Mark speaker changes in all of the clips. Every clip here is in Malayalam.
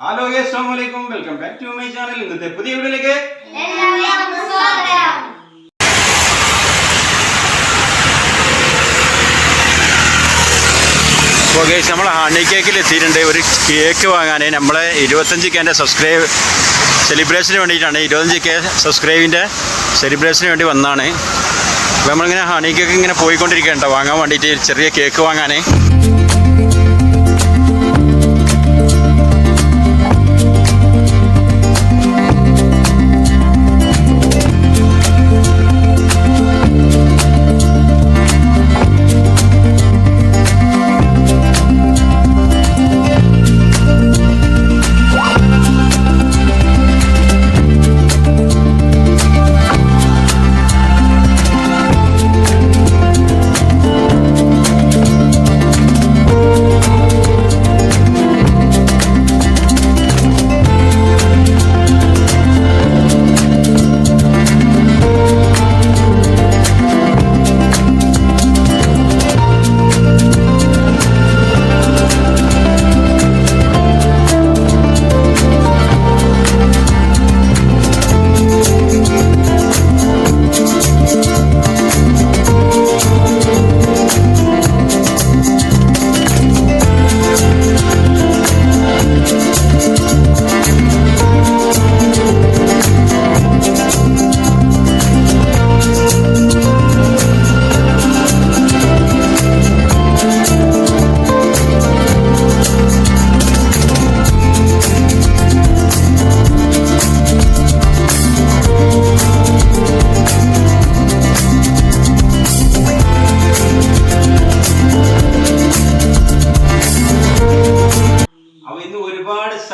Speaker 1: ഹലോ അസ്സാം വലൈക്കും welcome back to my channel ഇന്നത്തെ പുതിയ വീഡിയോയിലേക്ക്
Speaker 2: എല്ലാവർക്കും സ്വാഗതം.
Speaker 1: അപ്പോൾ ഗൈസ് നമ്മൾ ഹണി കേക്കിൽ എത്തിയിട്ടുണ്ട്. ഒരു കേക്ക് വാങ്ങാൻ നമ്മളെ ഇരുപത്തഞ്ച് കേന്റെ സബ്സ്ക്രൈബ് സെലിബ്രേഷന് വേണ്ടിയിട്ടാണ്. ഇരുപത്തഞ്ച് കെ സബ്സ്ക്രൈബിന്റെ സെലിബ്രേഷന് വേണ്ടി വന്നതാണ് അപ്പോൾ നമ്മളിങ്ങനെ ഹണി കേക്ക് ഇങ്ങനെ പോയിക്കൊണ്ടിരിക്കുകയുണ്ടോ വാങ്ങാൻ വേണ്ടിയിട്ട് ചെറിയ കേക്ക് വാങ്ങാൻ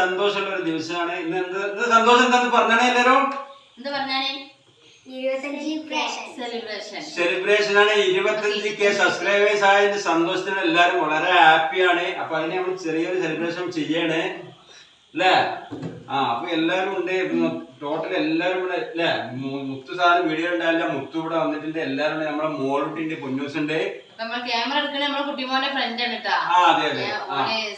Speaker 1: സന്തോഷമുള്ള ഒരു ദിവസമാണ്. ഇന്ന് എന്ത് എന്ത് സന്തോഷം എന്താന്ന് പറഞ്ഞാണേ എല്ലാരും?
Speaker 3: എന്താ പറഞ്ഞാണേ? സെലിബ്രേഷൻ
Speaker 1: സെലിബ്രേഷൻ ആണ്. ഇരുപത്തഞ്ച് കെ സബ്സ്ക്രൈബേഴ്സ് ആയതിന്റെ സന്തോഷത്തിന് എല്ലാരും വളരെ ഹാപ്പിയാണ് അപ്പൊ അതിന് നമ്മൾ ചെറിയൊരു സെലിബ്രേഷൻ ചെയ്യണേ. അല്ലേ? ആ അപ്പൊ എല്ലാരും ഉണ്ട്. ടോട്ടൽ എല്ലാരും ഇവിടെ അല്ലേ? മുത്തു സാധനം വീഡിയോ ഉണ്ടാവില്ല മുത്തു ഇവിടെ വന്നിട്ടുണ്ട്. എല്ലാരും ഉണ്ട്. നമ്മളെ മോളുട്ടിന്റെ പൊന്നൂസ് ഉണ്ട്
Speaker 3: ക്യാമറ എടുക്കണേ നമ്മളെ കുട്ടിമോനെ ഫ്രണ്ട് ആണ് കേട്ടോ
Speaker 1: ആ അതെ അതെ.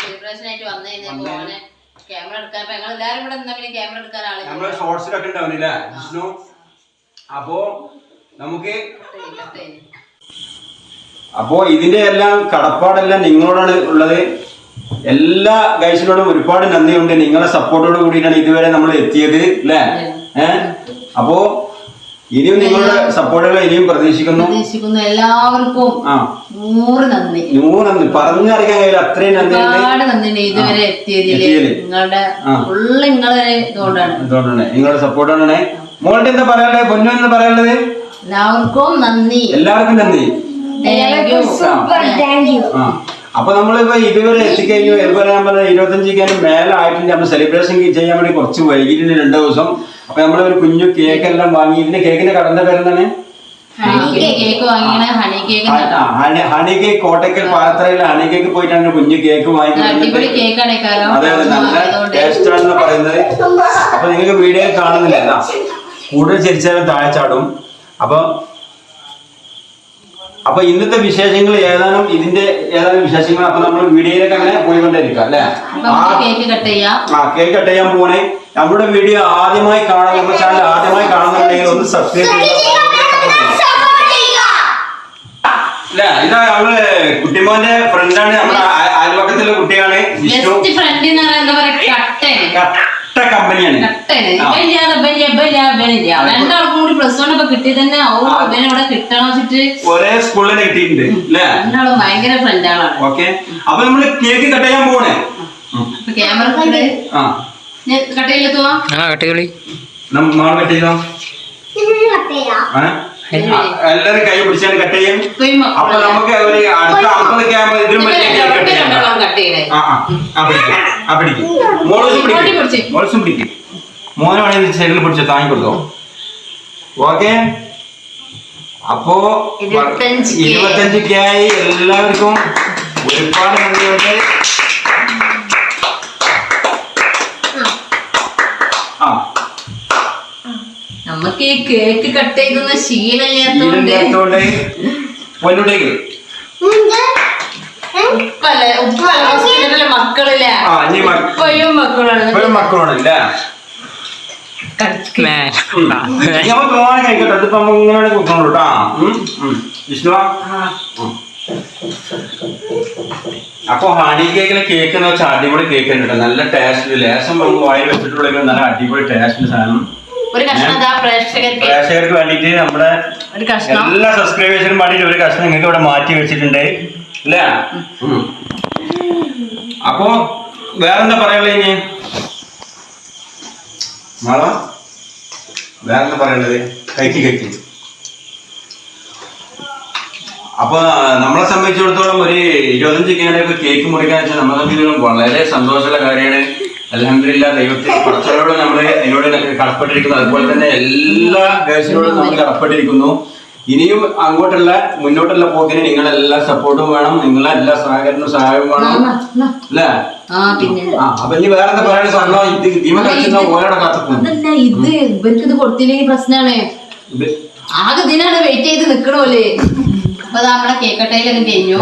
Speaker 3: സെലിബ്രേഷൻ ആയിട്ട് വന്നു ക്യാമറ എടുക്കാൻ അപ്പൊ ഞങ്ങൾ എല്ലാരും കൂടെ എന്താ പിന്നെ ക്യാമറ എടുക്കാൻ ആളില്ല
Speaker 1: നമ്മളെ ഷോർട്സിലൊക്കെ ഉണ്ടാവുന്നില്ലേ? വിഷ്ണു അപ്പോ നമുക്ക് അപ്പോ ഇതിന്റെ എല്ലാം കടപ്പാടെല്ലാം നിങ്ങളോടാണ് ഉള്ളത്. എല്ലാ ഗൈസിനോടും ഒരുപാട് നന്ദിയുണ്ട്. നിങ്ങളെ സപ്പോർട്ടോട് കൂടിയിട്ടാണ് ഇതുവരെ നമ്മൾ എത്തിയത് അല്ലേ ഏഹ് അപ്പോ ഇനിയും നിങ്ങളുടെ സപ്പോർട്ടുകൾ ഇനിയും പ്രതീക്ഷിക്കുന്നു.
Speaker 3: പ്രതീക്ഷിക്കുന്നു. എല്ലാവർക്കും
Speaker 1: ആ.
Speaker 3: നൂറ് നന്ദി.
Speaker 1: നൂറ് നന്ദി. പറഞ്ഞറിയിക്കാൻ കഴിയില്ല. അത്രയും നന്ദി
Speaker 3: ഒരുപാട് നന്ദി ഇതുവരെ
Speaker 1: എത്തിയതിൽ.
Speaker 3: നിങ്ങളുടെ. ഫുള്ള് നിങ്ങളെ ഇതുകൊണ്ടാണ്.
Speaker 1: എന്തുകൊണ്ടാണ് നിങ്ങളുടെ സപ്പോർട്ടാണ് മോളുടെ എന്താ പറയാനുള്ളത്? പൊന്നു എന്താ പറയാനുള്ളത്?
Speaker 3: എല്ലാവർക്കും നന്ദി.
Speaker 1: എല്ലാവർക്കും നന്ദി. അപ്പൊ നമ്മളിപ്പോ ഇതുവരെ എത്തിക്കഴിഞ്ഞു. ഇതുപോലെ ഞാൻ പറഞ്ഞ ഇരുപത്തഞ്ചിക്കാനും മേലെ ആയിട്ടുണ്ട്. നമ്മൾ സെലിബ്രേഷൻ ചെയ്യാൻ വേണ്ടി കുറച്ച് വൈകിട്ടുണ്ട് രണ്ടു ദിവസം. അപ്പൊ നമ്മൾ ഒരു കുഞ്ഞു കേക്ക് എല്ലാം വാങ്ങി ഇതിന്റെ കേക്കിന്റെ കടന്റെ പേരെന്താണ്?
Speaker 3: ഹണി കേക്ക്
Speaker 1: കോട്ടയ്ക്കൽ പാത്രയിൽ ഹണി കേക്ക് പോയിട്ടാണ് കുഞ്ഞു കേക്ക് വാങ്ങിക്കുന്നത്
Speaker 3: കേക്കാണ് കാരണം
Speaker 1: അതെ അതെ നല്ല
Speaker 3: അതുകൊണ്ട്.
Speaker 1: ടേസ്റ്റ് ആണെന്ന് പറയുന്നത്. അപ്പൊ നിങ്ങൾക്ക് വീഡിയോ കാണുന്നില്ല കൂടുതൽ ചിരിച്ചാലും താഴെ ചാടും. അപ്പൊ അപ്പൊ ഇന്നത്തെ വിശേഷങ്ങൾ ഏതാനും ഇതിന്റെ ഏതാനും വിശേഷങ്ങൾ അപ്പൊ നമ്മൾ വീഡിയോയിലേക്ക് അങ്ങനെ പോയിക്കൊണ്ടിരിക്കാം അല്ലെ? ആ കേക്ക് കട്ട് ചെയ്യാൻ പോണേ നമ്മുടെ വീഡിയോ ആദ്യമായി കാണാൻ നമ്മുടെ ചാനൽ ആദ്യമായി കാണുന്നുണ്ടെങ്കിൽ ഒന്ന് സബ്സ്ക്രൈബ് ചെയ്യുക അല്ല ഇതാ നമ്മൾ കുട്ടിമോന്റെ ഫ്രണ്ടാണ് നമ്മുടെ അയൽവക്കത്തിലെ അയൽപക്കത്തിലെ കുട്ടിയാണ് വിഷ്ണു.
Speaker 3: ഫ്രണ്ട് എന്ന്
Speaker 1: കട്ട കമ്പനിയാണ്.
Speaker 3: രണ്ടാൾക്കും കൂടി പ്ലസ് വൺ ഒക്കെ കിട്ടി തന്നെ ഇവനെ ഇവിടെ കിട്ടണം
Speaker 1: ഒരേ സ്കൂളിൽ കിട്ടിയിട്ടുണ്ട്
Speaker 3: രണ്ടാളും ഭയങ്കര ഫ്രണ്ടാളാണ്
Speaker 1: ഓക്കെ. അപ്പൊ നമ്മൾ കേക്ക് കട്ട് ചെയ്യാൻ പോണേ
Speaker 3: ക്യാമറ
Speaker 1: ആ.
Speaker 3: കട്ട് ചെയ്യില്ലെത്തുവാ
Speaker 4: ആ കട്ടികളി
Speaker 1: നമ്മൾ കട്ട് ചെയ്തോ? എല്ലാരും കൈ പിടിച്ചാണ് കട്ട് ചെയ്യും. അപ്പൊ നമുക്ക് ഒരു അടുത്ത അമ്പത് ക്യാമറ ഇതിലും കട്ട് ചെയ്യാം ആ പിടിക്കും മോളൂസും. മോളൂസും മോനാണെങ്കിൽ സൈഡിൽ പിടിച്ച് താങ്ങി കൊടുത്തോ. ഓക്കെ? അപ്പോ.
Speaker 3: ഇരുപത്തഞ്ച്
Speaker 1: കെ ആയി എല്ലാവർക്കും ഒരുപാട് നന്ദിയുണ്ട്.
Speaker 3: നമുക്ക് ഈ കേക്ക് കട്ട് ചെയ്തെന്ന ശീലമില്ലാത്തോണ്ട്. ഉപ്പല്ലേ ഉപ്പ ഹോസ്പിറ്റലിലെ മക്കളില്ലേ? ഉപ്പയും മക്കളാണ്
Speaker 1: മക്കളാണല്ലേ അപ്പൊ ഹണി കേക്കിലെ കേക്ക് എന്ന് വെച്ചാൽ അടിപൊളി കേക്ക് ഉണ്ട് കേട്ടോ നല്ല ടേസ്റ്റ് ലേശം വായി വായിൽ വെച്ചിട്ടുണ്ടെങ്കിൽ നല്ല അടിപൊളി ടേസ്റ്റ് സാധനം.
Speaker 3: ഒരു കഷ്ണം പ്രേക്ഷകർക്ക്.
Speaker 1: പ്രേക്ഷകർക്ക് വേണ്ടിയിട്ട് നമ്മുടെ
Speaker 3: ഒരു കഷ്ണം.
Speaker 1: എല്ലാ സബ്സ്ക്രൈബേഴ്സിനും വേണ്ടിയിട്ട് ഒരു കഷ്ണം നിങ്ങൾക്ക് ഇവിടെ മാറ്റി വെച്ചിട്ടുണ്ട്. അല്ലേ? അപ്പോ വേറെന്താ പറയാനുള്ളത് ഇനി? മാള വേറെന്താ പറയേണ്ടത് കൈക്ക് കൈക്ക് അപ്പൊ നമ്മളെ സംബന്ധിച്ചിടത്തോളം ഒരു ഇരുപത്തഞ്ച് കേണ്ടൊക്കെ കേക്ക് മുറിക്കാൻ വെച്ചാൽ നമ്മളെ സംബന്ധിച്ചിടത്തോളം വളരെ സന്തോഷമുള്ള കാര്യമാണ്. അലഹമില്ല ദൈവത്തിൽ കുറച്ചോട് നമ്മൾ അതിനോട് കടപ്പെട്ടിരിക്കുന്നു. അതുപോലെ തന്നെ എല്ലാ ഗേൾസിനോടും നമ്മൾ കടപ്പെട്ടിരിക്കുന്നു. ഇനിയും അങ്ങോട്ടുള്ള മുന്നോട്ടുള്ള പോക്കിന് നിങ്ങളെല്ലാ സപ്പോർട്ടും വേണം നിങ്ങളെ എല്ലാ സഹകരണവും സഹായവും വേണം. അല്ലേ? അപ്പൊ ഇനി വേറെ എന്താ പറയാൻ പറഞ്ഞോ ഇത് ഇതിമ കളിക്കുന്ന ഓരോടെ കാത്തുക്കും
Speaker 3: അതല്ല ഇത് ഇവർക്ക് ഇത് കൊടുത്തില്ലെങ്കിൽ പ്രശ്നമാണ് ആകെ ഇതിനാണ് വെയിറ്റ് ചെയ്ത് നിക്കണോലേ. അപ്പൊ നമ്മളെ കേക്കട്ടയിലൊക്കെ കഴിഞ്ഞു.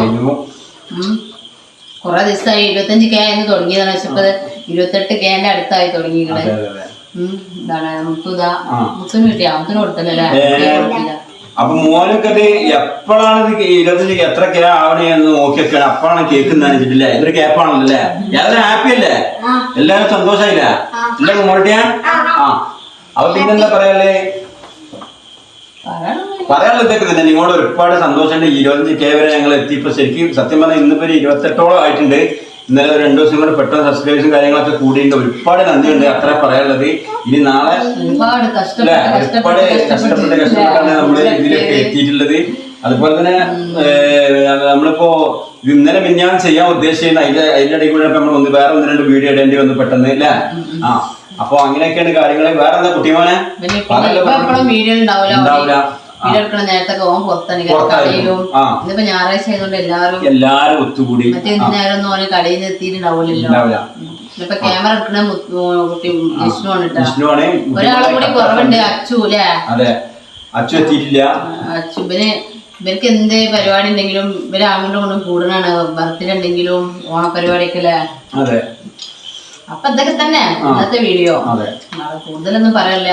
Speaker 3: കൊറേ ദിവസമായി ഇരുപത്തഞ്ച് കെ എന്ന് തുടങ്ങിയതാണ്. പക്ഷെ ഇരുപത്തെട്ട് കേന്റെ അടുത്തായി മുത്തുതാ. മുത്തുന് കിട്ടിയ? മുത്തിന് കൊടുത്തല്ലേ?
Speaker 1: ഏ. അപ്പൊ മോനൊക്കെ ഇത് എപ്പോഴാണ് ഇത് ഇരുപത്തഞ്ച് എത്ര കേ ആവണേ എന്ന് നോക്കിയൊക്കെയാണ് അപ്പാണ് കേക്ക് നനച്ചിട്ടില്ലേ ഇതൊരു കേപ്പാണല്ലോ എല്ലാവരും ഹാപ്പി അല്ലേ? എല്ലാവരും സന്തോഷായില്ല? എല്ലാവരും മോട്ടിയാ ആ. അപ്പൊ പിന്നെന്താ പറയാല്ലേ പറയാനുള്ള ഇതൊക്കെ തന്നെ. നിങ്ങളോട് ഒരുപാട് സന്തോഷമുണ്ട്. ഇരുപത്തഞ്ച് കെ വരെ ഞങ്ങൾ എത്തിയപ്പോ ശരിക്കും സത്യം പറഞ്ഞാൽ ഇന്നിപ്പോ ഇരുപത്തെട്ടോളം ആയിട്ടുണ്ട്. ഇന്നലെ ഒരു രണ്ടു ദിവസം കൂടെ പെട്ടെന്ന് സബ്സ്ക്രൈബേഴ്സും കാര്യങ്ങളൊക്കെ കൂടിയുണ്ട് ഒരുപാട് നന്ദിയുണ്ട് അത്ര പറയാനുള്ളത്. ഇനി നാളെ
Speaker 3: ഒരുപാട് കഷ്ടപ്പെട്ട്
Speaker 1: കഷ്ടപ്പെട്ടാണ് നമ്മൾ ഇതിലൊക്കെ എത്തിയിട്ടുള്ളത്. അതുപോലെ തന്നെ നമ്മളിപ്പോ ഇന്നലെ മിന്നാൻ ചെയ്യാൻ ഉദ്ദേശിക്കുന്ന അതിന്റെ അതിന്റെ ഇടയിൽ കൂടെ നമ്മൾ ഒന്ന് വേറെ ഒന്ന് രണ്ട് വീഡിയോ ഇടേണ്ടി വന്നു പെട്ടെന്ന് അല്ലേ? ആ. അപ്പൊ അങ്ങനെയൊക്കെയാണ് കാര്യങ്ങൾ വേറെ എന്താ കുട്ടിമോനെ
Speaker 3: വീഡിയോ ഉണ്ടാവില്ല എടുക്കണ നേരത്തൊക്കെ ഓൻ പുറത്താണ്. കടയിലും ഇന്നിപ്പോ ഞായറാഴ്ച ആയതുകൊണ്ട് എല്ലാവരും
Speaker 1: എല്ലാരും ഒത്തുകൂടി.
Speaker 3: മറ്റേ നേരം ഒന്നും ഓന് കടയിൽ എത്തിയിട്ടുണ്ടാവില്ലല്ലോ ഇപ്പൊ ക്യാമറ എടുക്കണ മുത്ത് കുട്ടി വിഷ്ണു ആണ് കേട്ടോ. കൂടി കുറവുണ്ട് അച്ചു അല്ലേ?
Speaker 1: അതെ. അച്ചു എത്തിയിട്ടില്ല.
Speaker 3: അച്ചു. ഇവന് ഇവർക്ക് എന്ത് പരിപാടി ഉണ്ടെങ്കിലും ഇവർ അങ്ങോട്ടും കൊണ്ടും കൂടുതലാണ് ബർത്ത്ഡേ ഉണ്ടെങ്കിലും ഓണപരിപാടിയൊക്കെ അല്ലേ? അപ്പൊ ഇതൊക്കെ തന്നെ ഇന്നത്തെ വീഡിയോ കൂടുതലൊന്നും പറയല്ല.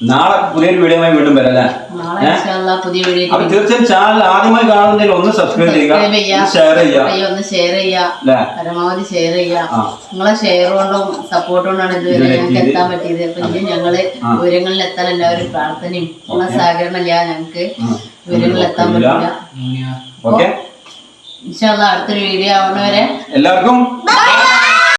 Speaker 1: നാളെ പുതിയൊരു വീഡിയോമായി വീണ്ടും
Speaker 3: വരല്ലേ ഇൻഷാ അല്ലാ പുതിയ വീഡിയോ
Speaker 1: അപ്പൊ തീർച്ചയായും ചാനൽ ആദ്യമായി കാണുന്നതിൽ ഒന്ന് സബ്സ്ക്രൈബ് ചെയ്യുക ഷെയർ ചെയ്യുക.
Speaker 3: ഒന്ന് ഷെയർ ചെയ്യാ.
Speaker 1: അല്ലേ?
Speaker 3: പരമാവധി ഷെയർ
Speaker 1: ചെയ്യുക
Speaker 3: നിങ്ങളെ ഷെയർ കൊണ്ടും സപ്പോർട്ട് കൊണ്ടാണ് ഇതുവരെ ഞങ്ങൾക്ക്. എത്താൻ പറ്റിയത്. അപ്പൊ ഇനി
Speaker 1: ഞങ്ങൾ
Speaker 3: ഉയരങ്ങളിൽ എത്താൻ എല്ലാവരും പ്രാർത്ഥനയും നിങ്ങളെ സഹകരണം ഇല്ല ഞങ്ങൾക്ക് ഉയരങ്ങളിൽ എത്താൻ. പറ്റില്ല.
Speaker 1: ഓക്കെ.
Speaker 3: ഇൻഷാല്ല അടുത്തൊരു വീഡിയോ ആവുന്നവരെ
Speaker 1: എല്ലാവർക്കും.